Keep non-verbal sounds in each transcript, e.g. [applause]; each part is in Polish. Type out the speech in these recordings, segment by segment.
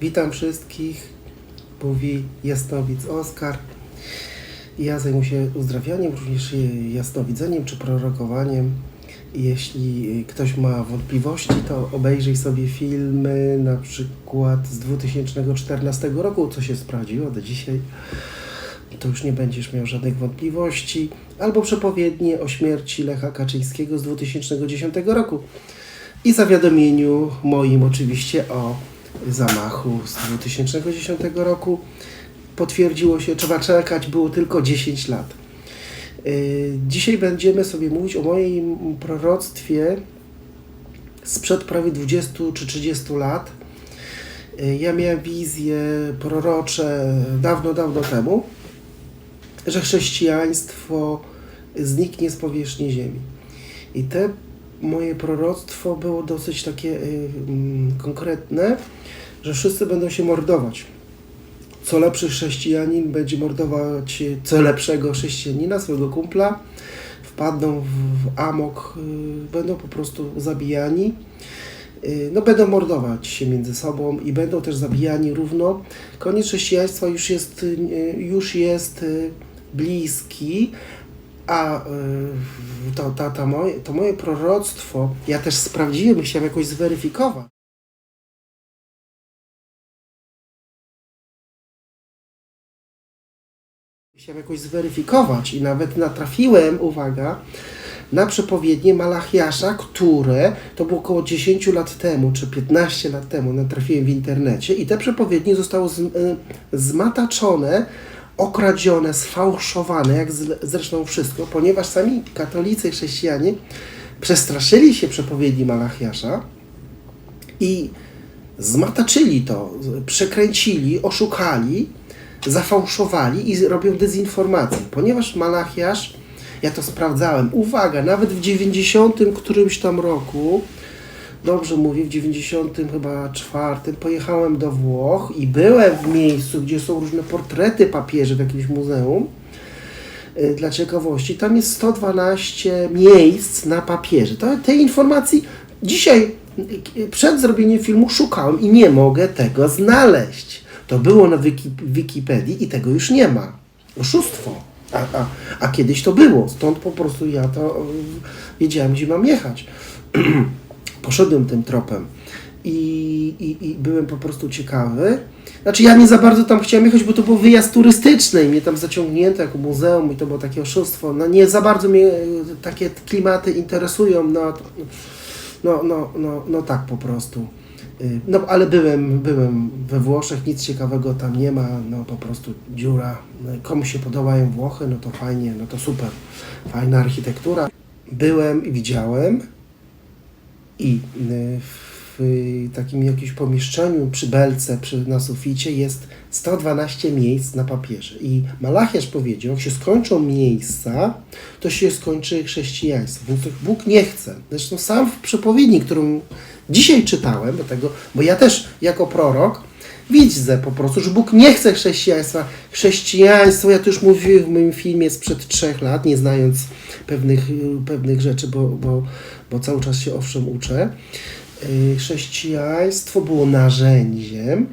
Witam wszystkich, mówi jasnowic Oskar. Ja zajmuję się uzdrawianiem, również jasnowidzeniem czy prorokowaniem. Jeśli ktoś ma wątpliwości, to obejrzyj sobie filmy na przykład z 2014 roku, co się sprawdziło do dzisiaj. To już nie będziesz miał żadnych wątpliwości. Albo przepowiednie o śmierci Lecha Kaczyńskiego z 2010 roku. I zawiadomieniu moim oczywiście o zamachu z 2010 roku potwierdziło się, trzeba czekać było tylko 10 lat. Yy, Dzisiaj będziemy sobie mówić o moim proroctwie sprzed prawie 20 czy 30 lat. Yy, Ja miałem wizje prorocze dawno, dawno temu, że chrześcijaństwo zniknie z powierzchni ziemi. I te moje proroctwo było dosyć takie y, mm, konkretne, że wszyscy będą się mordować. Co lepszy chrześcijanin będzie mordować co lepszego chrześcijanina, swojego kumpla, wpadną w, amok, y, będą po prostu zabijani. Y, No, będą mordować się między sobą i będą też zabijani równo. Koniec chrześcijaństwa już jest, y, już jest y, bliski, a y, to, to, to, moje, to moje proroctwo ja też sprawdziłem chciałem jakoś zweryfikować. Chciałem jakoś zweryfikować i nawet natrafiłem, uwaga, na przepowiednie Malachiasza, które to było około 10 lat temu, czy 15 lat temu, natrafiłem w internecie i te przepowiednie zostały z, y, zmataczone, okradzione, sfałszowane, jak zresztą wszystko, ponieważ sami katolicy, chrześcijanie przestraszyli się przepowiedni Malachiasza i zmataczyli to, przekręcili, oszukali, zafałszowali i robią dezinformację. Ponieważ Malachiasz, ja to sprawdzałem, uwaga, nawet w 90 którymś tam roku, dobrze mówię, w 90 chyba czwartym pojechałem do Włoch i byłem w miejscu, gdzie są różne portrety papieży w jakimś muzeum. Y, Dla ciekawości, tam jest 112 miejsc na papieży. To, tej informacji dzisiaj y, przed zrobieniem filmu szukałem i nie mogę tego znaleźć. To było na wiki, Wikipedii i tego już nie ma. Oszustwo. A, a, a kiedyś to było, stąd po prostu ja to y, wiedziałem, gdzie mam jechać. [clears throat] Poszedłem tym tropem i, i, i byłem po prostu ciekawy. Znaczy ja nie za bardzo tam chciałem jechać, bo to był wyjazd turystyczny i mnie tam zaciągnięto jako muzeum i to było takie oszustwo. No nie za bardzo mnie e, takie klimaty interesują, no, no, no, no, no tak po prostu. Y, No ale byłem, byłem we Włoszech, nic ciekawego tam nie ma, no po prostu dziura. No, Komu się podobają Włochy, no to fajnie, no to super. Fajna architektura. Byłem i widziałem i y, w takim jakimś pomieszczeniu przy belce, przy, na suficie jest 112 miejsc na papierze. I Malachiasz powiedział, jak się skończą miejsca, to się skończy chrześcijaństwo. To Bóg nie chce. Zresztą sam w przepowiedni, którą dzisiaj czytałem, do tego, bo ja też jako prorok widzę po prostu, że Bóg nie chce chrześcijaństwa. Chrześcijaństwo, ja to już mówiłem w moim filmie sprzed trzech lat, nie znając pewnych, pewnych rzeczy, bo, bo, bo cały czas się owszem uczę. Y, Chrześcijaństwo było narzędziem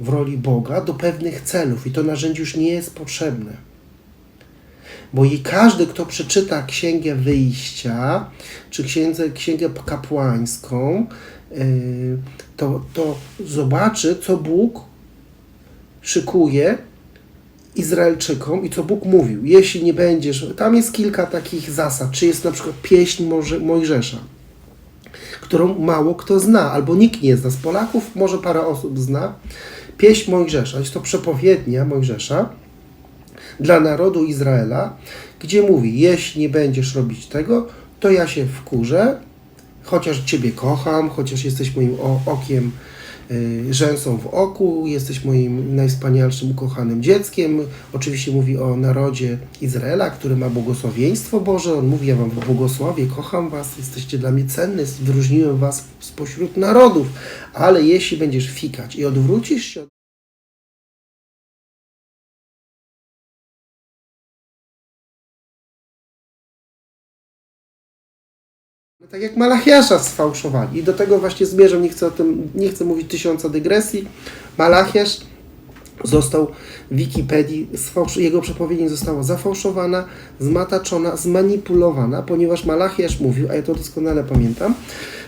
w roli Boga do pewnych celów i to narzędzie już nie jest potrzebne. Bo i każdy, kto przeczyta Księgę Wyjścia, czy księdze, Księgę Kapłańską, to, to zobaczy, co Bóg szykuje Izraelczykom i co Bóg mówił. Jeśli nie będziesz, tam jest kilka takich zasad, czy jest na przykład pieśń Mojżesza, którą mało kto zna, albo nikt nie zna. Z Polaków może parę osób zna. Pieśń Mojżesza, jest to przepowiednia Mojżesza dla narodu Izraela, gdzie mówi: Jeśli nie będziesz robić tego, to ja się wkurzę, chociaż Ciebie kocham, chociaż jesteś moim okiem, y, rzęsą w oku, jesteś moim najwspanialszym, ukochanym dzieckiem. Oczywiście mówi o narodzie Izraela, który ma błogosławieństwo Boże. On mówi: Ja Wam błogosławię, kocham Was, jesteście dla mnie cenny, wyróżniłem Was spośród narodów, ale jeśli będziesz fikać i odwrócisz się Tak jak Malachiasza sfałszowali. I do tego właśnie zmierzam, nie chcę o tym, nie chcę mówić tysiąca dygresji. Malachiasz został w Wikipedii, jego przepowiedź została zafałszowana, zmataczona, zmanipulowana, ponieważ Malachiasz mówił, a ja to doskonale pamiętam,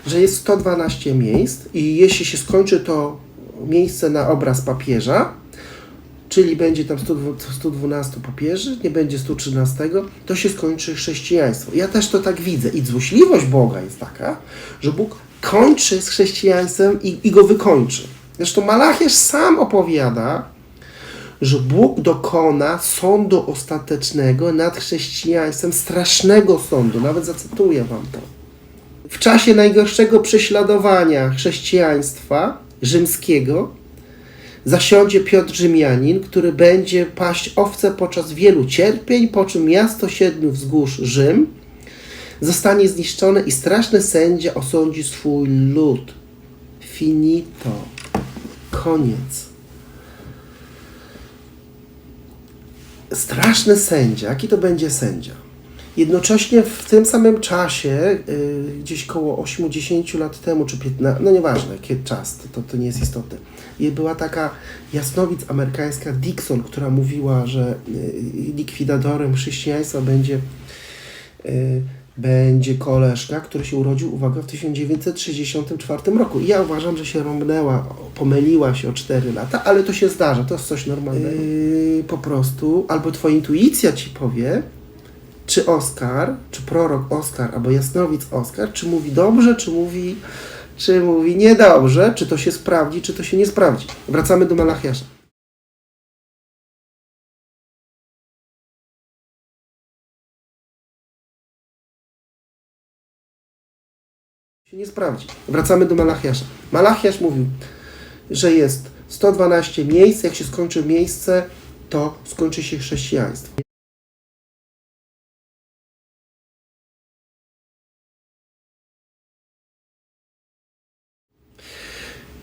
że jest 112 miejsc i jeśli się skończy to miejsce na obraz papieża, czyli będzie tam 102 112 papieży, nie będzie 113, to się skończy chrześcijaństwo. Ja też to tak widzę. I złośliwość Boga jest taka, że Bóg kończy z chrześcijaństwem i, i go wykończy. Zresztą Malachiasz sam opowiada, że Bóg dokona sądu ostatecznego nad chrześcijaństwem, strasznego sądu. Nawet zacytuję wam to. W czasie najgorszego prześladowania chrześcijaństwa rzymskiego zasiądzie Piotr Rzymianin, który będzie paść owce podczas wielu cierpień, po czym miasto siedmiu wzgórz Rzym zostanie zniszczone i straszny sędzia osądzi swój lud. Finito. Koniec. Straszny sędzia. Jaki to będzie sędzia? Jednocześnie w tym samym czasie, y, gdzieś koło 80 lat temu, czy 15, no nieważne, kiedy czas, to, to, nie jest istotne. I była taka jasnowic amerykańska Dixon, która mówiła, że y, likwidadorem chrześcijaństwa będzie, y, będzie koleżka, który się urodził, uwaga, w 1964 roku. I ja uważam, że się rąbnęła, pomyliła się o 4 lata, ale to się zdarza, to jest coś normalnego. Yy, po prostu, albo twoja intuicja ci powie, czy Oskar, czy prorok Oskar, albo jasnowic Oskar, czy mówi dobrze, czy mówi, czy mówi niedobrze, czy to się sprawdzi, czy to się nie sprawdzi. Wracamy do Malachiasza. się nie sprawdzi. Wracamy do Malachiasza. Malachiasz mówił, że jest 112 miejsc, jak się skończy miejsce, to skończy się chrześcijaństwo.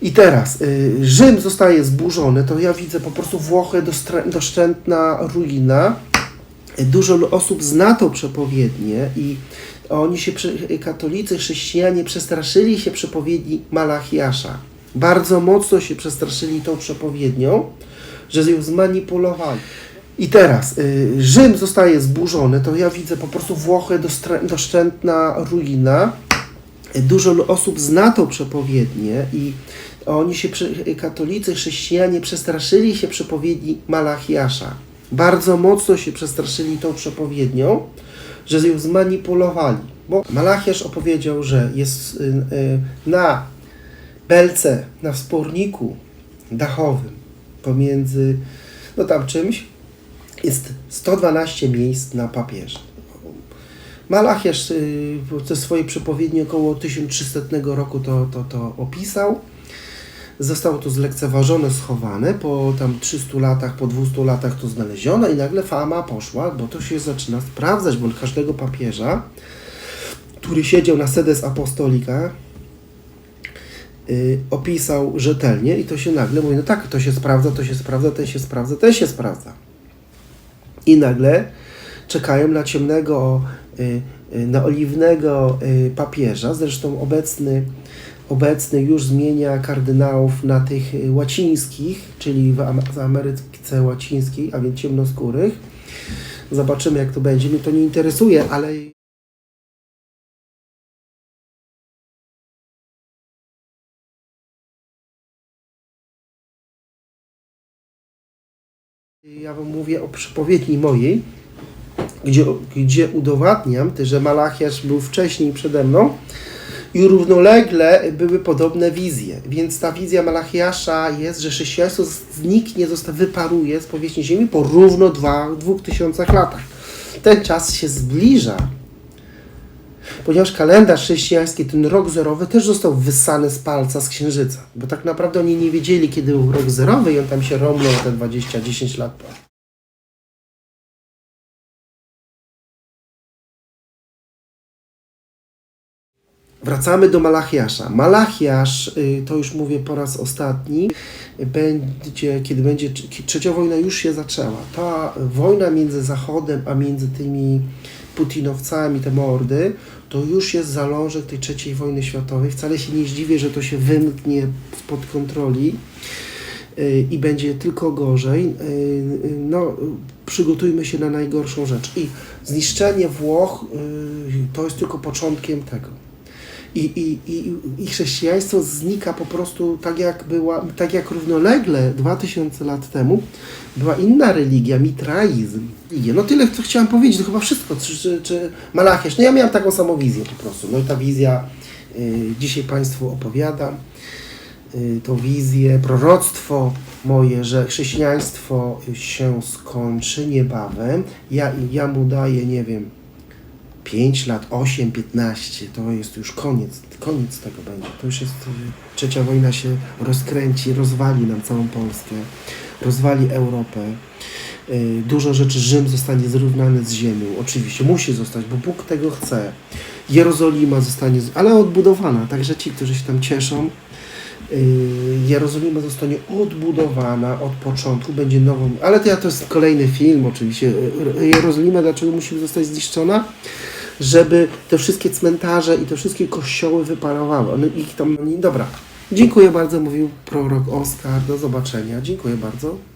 I teraz y, Rzym zostaje zburzony, to ja widzę po prostu Włochy doszczętna ruina. Dużo osób zna tą przepowiednię i oni się, katolicy, chrześcijanie przestraszyli się przepowiedni Malachiasza. Bardzo mocno się przestraszyli tą przepowiednią, że ją zmanipulowali. I teraz y, Rzym zostaje zburzony, to ja widzę po prostu Włochy doszczętna ruina. Dużo osób zna tą przepowiednię i oni się, katolicy, chrześcijanie przestraszyli się przepowiedni Malachiasza. Bardzo mocno się przestraszyli tą przepowiednią, że ją zmanipulowali. Bo Malachiasz opowiedział, że jest y, y, na belce, na wsporniku dachowym pomiędzy, no tam czymś, jest 112 miejsc na papierze. Malachiasz y, ze swojej przepowiedni około 1300 roku to, to, to opisał. Zostało to zlekceważone, schowane. Po tam 300 latach, po 200 latach to znaleziono i nagle fama poszła, bo to się zaczyna sprawdzać, bo każdego papieża, który siedział na sedes apostolika, y, opisał rzetelnie i to się nagle mówi, no tak, to się sprawdza, to się sprawdza, ten się sprawdza, ten się sprawdza. I nagle czekają na ciemnego, y, y, na oliwnego y, papieża, zresztą obecny, obecny już zmienia kardynałów na tych y, łacińskich, czyli w, w Ameryce łacińskiej, a więc ciemnoskórych. Zobaczymy jak to będzie, mnie to nie interesuje, ale Ja wam mówię o przepowiedni mojej, gdzie, gdzie udowadniam, że Malachiasz był wcześniej przede mną i równolegle były podobne wizje. Więc ta wizja Malachiasza jest, że chrześcijaństwo zniknie, zostanie, wyparuje z powierzchni ziemi po równo dwa, dwóch tysiącach latach. Ten czas się zbliża, ponieważ kalendarz chrześcijański, ten rok zerowy, też został wyssany z palca, z księżyca. Bo tak naprawdę oni nie wiedzieli, kiedy był rok zerowy i on tam się romnął te 20-10 lat Wracamy do Malachiasza. Malachiasz, y, to już mówię po raz ostatni, będzie, kiedy będzie trz- trzecia wojna już się zaczęła. Ta wojna między Zachodem, a między tymi putinowcami, te mordy, to już jest zalążek tej trzeciej wojny światowej. Wcale się nie zdziwię, że to się wymknie spod kontroli y, i będzie tylko gorzej. Y, No, przygotujmy się na najgorszą rzecz. I zniszczenie Włoch to jest tylko początkiem tego. I, i, i, I chrześcijaństwo znika po prostu tak jak była, tak jak równolegle 2000 lat temu była inna religia, mitraizm. No tyle, co chciałam powiedzieć, to chyba wszystko, czy, czy, czy Malachiasz. No ja miałam taką samą wizję po prostu. No i ta wizja y, dzisiaj Państwu opowiadam. Y, tą wizję, proroctwo moje, że chrześcijaństwo się skończy niebawem. Ja, ja mu daję, nie wiem, 5 lat, 8, 15, to jest już koniec, koniec tego będzie. To już jest, y, trzecia wojna się rozkręci, rozwali nam całą Polskę, rozwali Europę. Y, Dużo rzeczy, Rzym zostanie zrównany z ziemią, oczywiście, musi zostać, bo Bóg tego chce. Jerozolima zostanie, ale odbudowana, także ci, którzy się tam cieszą, y, Jerozolima zostanie odbudowana od początku, będzie nową, ale to, ja, to jest kolejny film oczywiście. Jerozolima dlaczego musi zostać zniszczona? Żeby te wszystkie cmentarze i te wszystkie kościoły wyparowały. One ich tam, dobra. Dziękuję bardzo, mówił prorok Oskar. Do zobaczenia. Dziękuję bardzo.